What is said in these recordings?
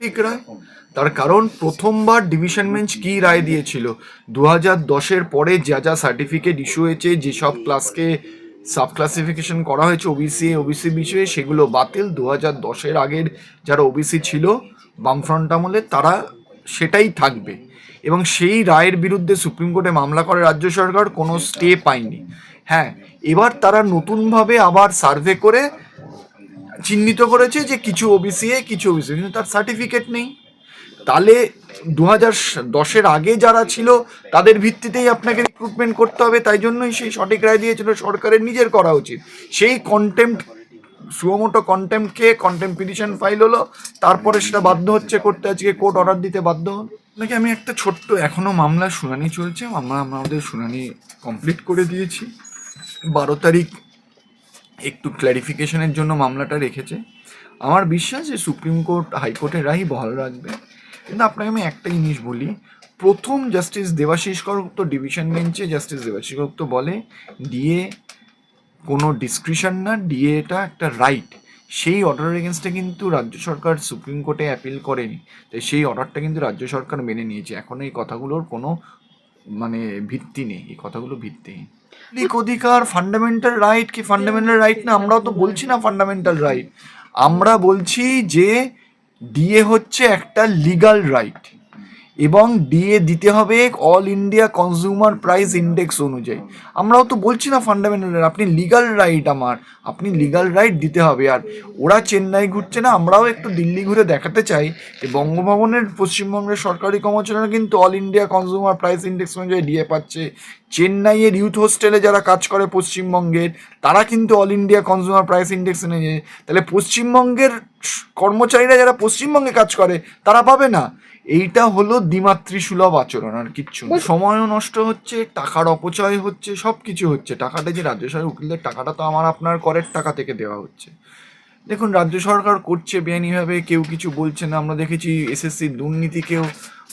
ঠিক রায় তার কারণ প্রথমবার ডিভিশন বেঞ্চ কি রায় দিয়েছিল? দু হাজার দশের পরে যা যা সার্টিফিকেট ইস্যু হয়েছে যেসব ক্লাসকে সাব ক্লাসিফিকেশন করা হয়েছে ওবিসি ওবিসি বিষয়ে সেগুলো বাতিল। দু হাজার দশের আগের যারা ওবিসি ছিল, বামফ্রন্ট আমলে, তারা সেটাই থাকবে। এবং সেই রায়ের বিরুদ্ধে সুপ্রিম কোর্টে মামলা করে রাজ্য সরকার, কোনো স্টে পায়নি। হ্যাঁ এবার তারা নতুনভাবে আবার সার্ভে করে চিহ্নিত করেছে যে কিছু ওবিসি এ কিছু ওবিসি কিন্তু তার সার্টিফিকেট নেই। তাহলে দু হাজার দশের আগে যারা ছিল, তাদের ভিত্তিতেই আপনাকে রিক্রুটমেন্ট করতে হবে, তাই জন্যই সেই সঠিক রায় দিয়েছিল, সরকারের নিজের করা উচিত। সেই কন্টেম্প সুমোটো কন্টেম্প খেয়ে কন্টেম্প পিটিশন ফাইল হলো, তারপরে সেটা বাধ্য হচ্ছে করতে আজকে কোর্ট অর্ডার দিতে বাধ্য হল নাকি আমি একটা ছোট্ট এখনও মামলার শুনানি চলছে, আমরা আমাদের শুনানি কমপ্লিট করে দিয়েছি। বারো তারিখ একটু ক্ল্যারিফিকেশনের জন্য মামলাটা রেখেছে। আমার বিশ্বাস যে সুপ্রিম কোর্ট হাইকোর্টের রায় বহাল রাখবে। কিন্তু আপনাকে আমি একটা জিনিস বলি, প্রথম জাস্টিস দেবাশিস করগুপ্ত ডিভিশন বেঞ্চে জাস্টিস দেবাশিস করগুপ্ত বলে, ডিএ কোনো ডিসক্রিশন না ডিএটা একটা রাইট সেই অর্ডারের এগেনস্টে কিন্তু রাজ্য সরকার সুপ্রিম কোর্টে অ্যাপিল করেনি। তাই সেই অর্ডারটা কিন্তু রাজ্য সরকার মেনে নিয়েছে। এখন এই কথাগুলোর কোনো মানে ভিত্তি নেই। এই কথাগুলো ভিত্তিহীন মৌলিক অধিকার ফান্ডামেন্টাল রাইট কি ফান্ডামেন্টাল রাইট না? আমরাও তো বলছি না ফান্ডামেন্টাল রাইট আমরা বলছি যে ডিএ হচ্ছে একটা লিগাল রাইট এবং ডিএ দিতে হবে all India consumer price index অনুযায়ী। আমরাও তো বলছি না ফান্ডামেন্টাল আপনি লিগাল রাইট আমার, আপনি লিগাল রাইট দিতে হবে। আর ওরা চেন্নাই ঘুরছে না, আমরাও একটু দিল্লি ঘুরে দেখাতে চাই। যে বঙ্গভবনের পশ্চিমবঙ্গের সরকারি কর্মচারীরা কিন্তু all India consumer price index অনুযায়ী ডিএ পাচ্ছে। চেন্নাইয়ের ইউথ হোস্টেলে যারা কাজ করে পশ্চিমবঙ্গের, তারা কিন্তু all India consumer price index অনুযায়ী তাহলে পশ্চিমবঙ্গের কর্মচারীরা যারা পশ্চিমবঙ্গে কাজ করে, তারা পাবে না। এইটা হলো দ্বিমাত্রি সুলভ আচরণ আর কিচ্ছু। সময়ও নষ্ট হচ্ছে টাকার অপচয় হচ্ছে সব কিছু হচ্ছে। টাকাটা যে রাজ্য সরকার উকিলদের টাকাটা তো আমার আপনার করের টাকা থেকে দেওয়া হচ্ছে। দেখুন রাজ্য সরকার করছে বেআইনিভাবে কেউ কিছু বলছে না। আমরা দেখেছি এসএসসি দুর্নীতিকেও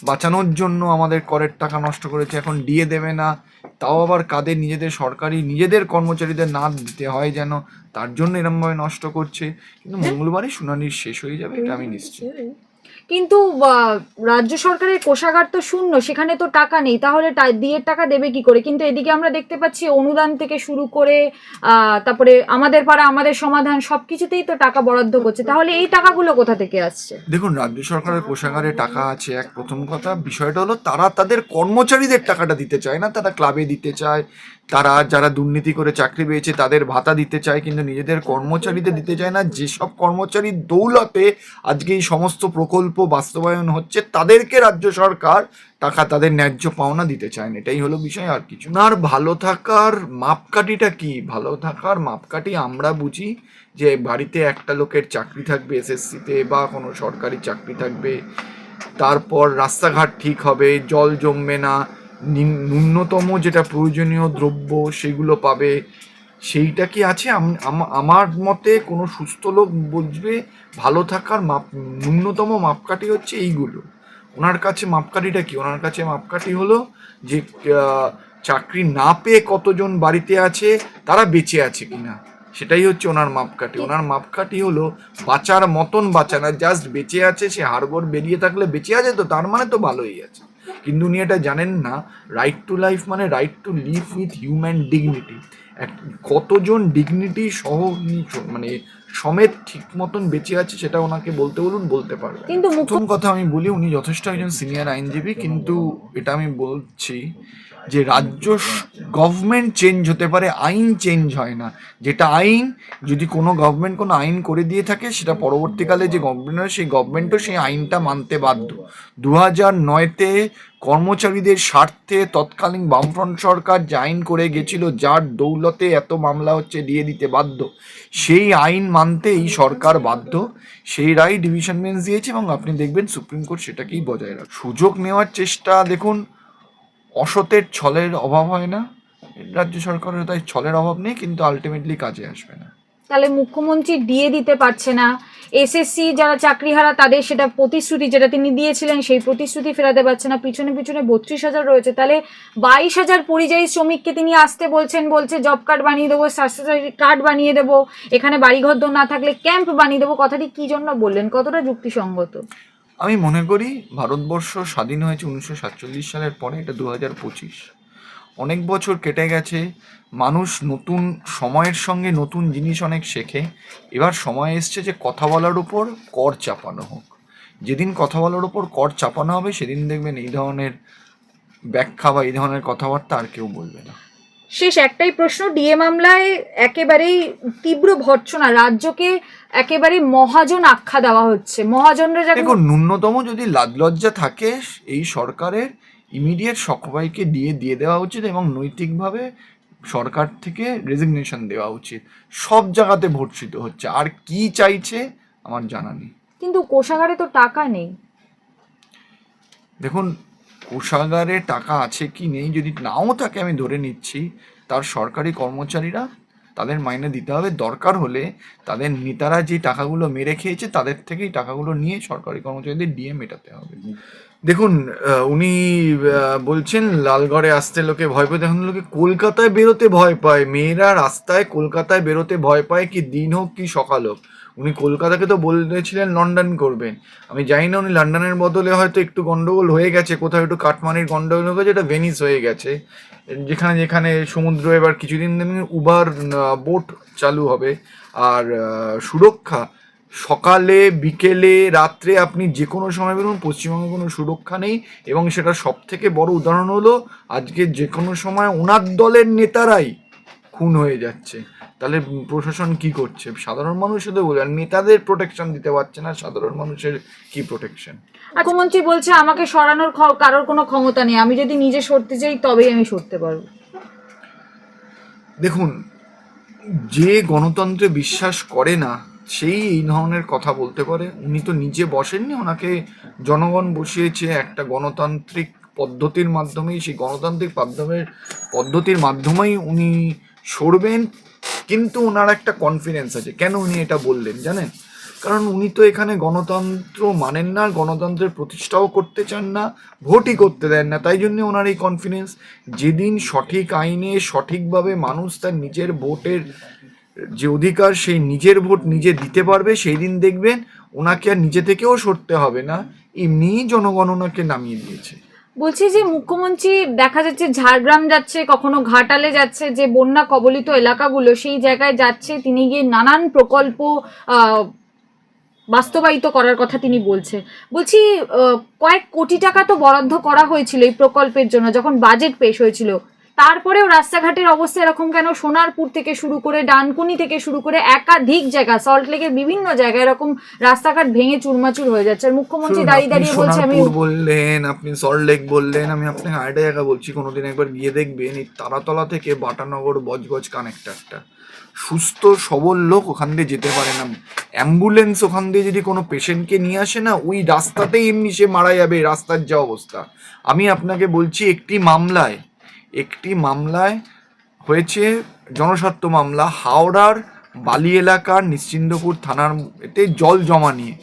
বাঁচানোর জন্য আমাদের করের টাকা নষ্ট করেছে এখন ডিএ দেবে না। তাও আবার কাদের নিজেদের সরকারি নিজেদের কর্মচারীদের না দিতে হয় যেন তার জন্য এরমভাবে নষ্ট করছে। কিন্তু মঙ্গলবারই শুনানি শেষ হয়ে যাবে এটা আমি নিশ্চিত। কিন্তু রাজ্য সরকারের কোষাগার তো শূন্য, সেখানে তো টাকা নেই, তাহলে দিয়ে টাকা দেবে কি করে? কিন্তু এদিকে আমরা দেখতে পাচ্ছি অনুদান থেকে শুরু করে তারপরে আমাদের পাড়া, আমাদের সমাধান, সবকিছুতেই তো টাকা বরাদ্দ করছে। তাহলে এই টাকাগুলো কোথা থেকে আসছে? দেখুন, রাজ্য সরকারের কোষাগারে টাকা আছে, এক প্রথম কথা। বিষয়টা হলো, তারা তাদের কর্মচারীদের টাকাটা দিতে চায় না, তারা ক্লাবে দিতে চায়। তারা যারা দুর্নীতি করে চাকরি পেয়েছে, তাদের ভাতা দিতে চায়, কিন্তু নিজেদের কর্মচারীদের দিতে চায় না। যেসব কর্মচারীর দৌলতে আজকে এই সমস্ত প্রকল্প বাস্তবায়ন হচ্ছে, তাদেরকে রাজ্য সরকার টাকা, তাদের ন্যায্য পাওনা দিতে চায় না। এটাই হলো বিষয় আর কিছু না। আর ভালো থাকার মাপকাঠিটা কি? ভালো থাকার মাপকাঠি আমরা বুঝি যে বাড়িতে একটা লোকের চাকরি থাকবে, এসএসসিতে বা কোনো সরকারি চাকরি থাকবে, তারপর রাস্তাঘাট ঠিক হবে, জল জমবে না ন্যূনতম যেটা প্রয়োজনীয় দ্রব্য সেগুলো পাবে সেইটা কি আছে? আম- আম- আমার মতে কোনো সুস্থ লোক বুঝবে ভালো থাকার মাপ ন্যূনতম মাপকাঠি হচ্ছে এইগুলো। ওনার কাছে মাপকাঠিটা কি? ওনার কাছে মাপকাঠি হলো যে চাকরি না পেয়ে কতজন বাড়িতে আছে তারা বেঁচে আছে কিনা? সেটাই হচ্ছে ওনার মাপকাঠি। ওনার মাপকাঠি হলো বাঁচার মতন বাঁচা না জাস্ট বেঁচে আছে সে হাড়গোড় বেরিয়ে থাকলে বেঁচে আছে তো তার মানে তো ভালোই আছে। কিন্তু উনি এটা জানেন না। রাইট টু লাইফ মানে right to live with human dignity কতজন ডিগনিটি সহ মানে সমেত ঠিক মতন বেঁচে আছে সেটা ওনাকে বলতে বলুন বলতে পারবে কিন্তু প্রথম কথা আমি বলি উনি যথেষ্ট একজন সিনিয়র আইনজীবী কিন্তু এটা আমি বলছি যে রাজ্য গভর্নমেন্ট চেঞ্জ হতে পারে, আইন চেঞ্জ হয় না। যেটা আইন, যদি কোনো গভর্নমেন্ট কোনো আইন করে দিয়ে থাকে, সেটা পরবর্তীকালে যে গভর্নমেন্ট হয়, সেই গভর্নমেন্টও সেই আইনটা মানতে বাধ্য। দু হাজার নয়তে কর্মচারীদের স্বার্থে তৎকালীন বামফ্রন্ট সরকার যে আইন করে গেছিল, যার দৌলতে এত মামলা হচ্ছে দিয়ে দিতে বাধ্য, সেই আইন মানতে এই সরকার বাধ্য। সেই রায় ডিভিশন বেঞ্চ দিয়েছে এবং আপনি দেখবেন সুপ্রিম কোর্ট সেটাকেই বজায় রাখ। সুযোগ নেওয়ার চেষ্টা, দেখুন অসতের ছলের অভাব হয় না। রাজ্য সরকারের তাই ছলের অভাব নেই, কিন্তু আলটিমেটলি কাজে আসবে না। তাহলে মুখ্যমন্ত্রী দিয়ে দিতে পারছে না। এসএসসি যারা চাকরিহারা, তাদের সেটা প্রতিশ্রুতি যেটা তিনি দিয়েছিলেন, সেই প্রতিশ্রুতি ফেরাতে পারছে না। পিছনে পিছনে বত্রিশ হাজার রয়েছে। তাহলে বাইশ হাজার পরিযায়ী শ্রমিককে তিনি আসতে বলছেন, বলছে, জব কার্ড বানিয়ে দেবো, স্বাস্থ্যসাথী কার্ড বানিয়ে দেবো, এখানে বাড়িঘর না থাকলে ক্যাম্প বানিয়ে দেবো। কথাটি কি জন্য বললেন? কতটা যুক্তিসঙ্গত? আমি মনে করি ভারতবর্ষ স্বাধীন হয়েছে উনিশশো সাতচল্লিশ সালের পরে, এটা দু হাজার পঁচিশ। অনেক বছর কেটে গেছে, মানুষ নতুন সময়ের সঙ্গে নতুন জিনিস অনেক শেখে। এবার সময় এসছে যে কথা বলার উপর কর চাপানো হোক। যেদিন কথা বলার উপর কর চাপানো হবে, সেদিন দেখবেন এই ধরনের ব্যাখ্যা বা এই ধরনের কথাবার্তা আর কেউ বলবে না। শেষ একটাই প্রশ্ন ডিএ মামলায় একেবারেই তীব্র ভর্ৎসনা রাজ্যকে একেবারে মহাজন আখ্যা দেওয়া হচ্ছে। মহাজনরা যাকে দেখুন ন্যূনতম যদি লাজ লজ্জা থাকে এই সরকারের ইমিডিয়েট সবাইকে দিয়ে দিয়ে দেওয়া উচিত এবং নৈতিকভাবে সরকার থেকে রেজিগনেশন দেওয়া উচিত। সব জায়গাতে ভর্ষিত হচ্ছে। আর কি চাইছে আমার জানা নেই। কিন্তু কোষাগারে তো টাকা নেই। দেখুন কোষাগারে টাকা আছে কি নেই যদি নাও থাকে আমি ধরে নিচ্ছি, তার সরকারি কর্মচারীরা তাদের মাইনে দিতে হবে। দরকার হলে তাদের নেতারা যে টাকাগুলো মেরে খেয়েছে, তাদের থেকেই টাকাগুলো নিয়ে সরকারি কর্মচারীদের ডিএ মেটাতে হবে। দেখুন উনি বলছেন, লালগড়ে আসতে লোকে ভয় পায়। দেখুন, লোকে কলকাতায় বেরোতে ভয় পায়। মেয়েরা রাস্তায় কলকাতায় বেরোতে ভয় পায় কি দিন হোক কি সকাল হোক। উনি কলকাতাকে তো বলেছিলেন লন্ডন করবেন। আমি জানি না উনি লন্ডনের বদলে হয়তো একটু গন্ডগোল হয়ে গেছে, কোথাও একটু কাঠমানির গন্ডগোল হয়ে গেছে, এটা ভেনিস হয়ে গেছে। যেখানে যেখানে সমুদ্র এবার কিছুদিন উবার বোট চালু হবে। আর সুরক্ষা, সকালে, বিকেলে, রাত্রে আপনি যে কোনো সময় বেরোন, পশ্চিমবঙ্গে কোনো সুরক্ষা নেই। এবং সেটা সব থেকে বড় উদাহরণ হলো, আজকে যে কোনো সময় ওনার দলের নেতারাই খুন হয়ে যাচ্ছে। তাহলে প্রশাসন কি করছে? সাধারণ মানুষ শুধু বলে আর নেতাদের প্রোটেকশন দিতে পারছে না সাধারণ মানুষের কি প্রোটেকশন মুখ্যমন্ত্রী বলছে আমাকে সরানোর কারোর কোনো ক্ষমতা নেই। আমি যদি নিজে সরতে চাই তবেই আমি সরতে পারব। দেখুন যে গণতন্ত্রে বিশ্বাস করে না সেই এই ধরনের কথা বলতে পারে। উনি তো নিজে বসেননি ওনাকে জনগণ বসিয়েছে একটা গণতান্ত্রিক পদ্ধতির মাধ্যমেই। সেই গণতান্ত্রিক মাধ্যমের পদ্ধতির মাধ্যমেই উনি সরবেন। কিন্তু ওনার একটা কনফিডেন্স আছে। কেন উনি এটা বললেন জানেন? কারণ উনি তো এখানে গণতন্ত্র মানেন না, গণতন্ত্রের প্রতিষ্ঠাও করতে চান না, ভোটই করতে দেন না। তাই জন্য ওনার এই কনফিডেন্স যেদিন সঠিক আইনে সঠিকভাবে মানুষ তার নিজের ভোটের যে অধিকার, সেই নিজের ভোট নিজে দিতে পারবে, সেই দিন দেখবেন ওনাকে আর নিজে থেকেও সরতে হবে না। এমনিই জনগণনাকে নামিয়ে দিয়েছে। বলছি যে মুখ্যমন্ত্রী দেখা যাচ্ছে ঝাড়গ্রাম যাচ্ছে, কখনো ঘাটালে যাচ্ছে, যে বন্যা কবলিত এলাকাগুলো সেই জায়গায় যাচ্ছে, তিনি গিয়ে নানান প্রকল্প বাস্তবায়িত করার কথা তিনি বলছে। বলছি কয়েক কোটি টাকা তো বরাদ্দ করা হয়েছিল এই প্রকল্পের জন্য, যখন বাজেট পেশ হয়েছিল। তারপরেও রাস্তাঘাটের অবস্থা এরকম কেন? সোনারপুর থেকে শুরু করে ডানকুনি থেকে শুরু করে একাধিক জায়গা সল্টলেকের বিভিন্ন জায়গায় এরকম রাস্তাঘাট ভেঙে চুরমাচুর হয়ে যাচ্ছে। আর মুখ্যমন্ত্রী দাঁড়িয়ে দাঁড়িয়ে বলছে আমি বললেন আপনি সল্টলেক বললেন আমি আপনাকে আরেকটা জায়গা বলছি কোনোদিন একবার গিয়ে দেখবেন এই তারাতলা থেকে বাটানগর বজবজ কানেক্টারটা। সুস্থ সবল লোক ওখান দিয়ে যেতে পারে না। অ্যাম্বুলেন্স ওখান দিয়ে যদি কোনো পেশেন্টকে নিয়ে আসে না ওই রাস্তাতেই এমনি সে মারা যাবে রাস্তার যা অবস্থা। আমি আপনাকে বলছি একটি মামলায় একটি মামলায় হয়েছে জনস্বার্থ মামলা হাওড়ার বালি এলাকার নিশ্চিন্দপুর থানার এতে জল জমা নিয়ে,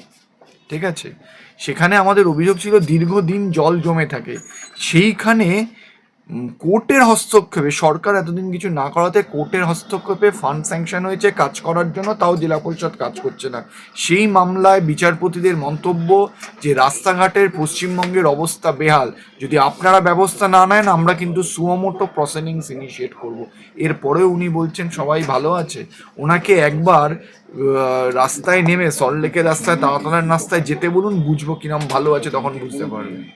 ঠিক আছে? সেখানে আমাদের অভিযোগ ছিল দীর্ঘদিন জল জমে থাকে। সেইখানে কোর্টের হস্তক্ষেপে, সরকার এতদিন কিছু না করাতে কোর্টের হস্তক্ষেপে ফান্ড স্যাংশন হয়েছে, কাজ করার জন্য তাও জেলা পরিষদ কাজ করছে না। সেই মামলায় বিচারপতিদের মন্তব্য যে রাস্তাঘাটের পশ্চিমবঙ্গের অবস্থা বেহাল, যদি আপনারা ব্যবস্থা না নেন, আমরা কিন্তু সুমোটো প্রসেনিংস ইনিশিয়েট করব। এরপরে উনি বলছেন, সবাই ভালো আছে। ওনাকে একবার রাস্তায় নেমে, সল্টলেকের রাস্তায় তাড়াতাড়ার রাস্তায় যেতে বলুন, বুঝব কিরম ভালো আছে, তখন বুঝতে পারবে।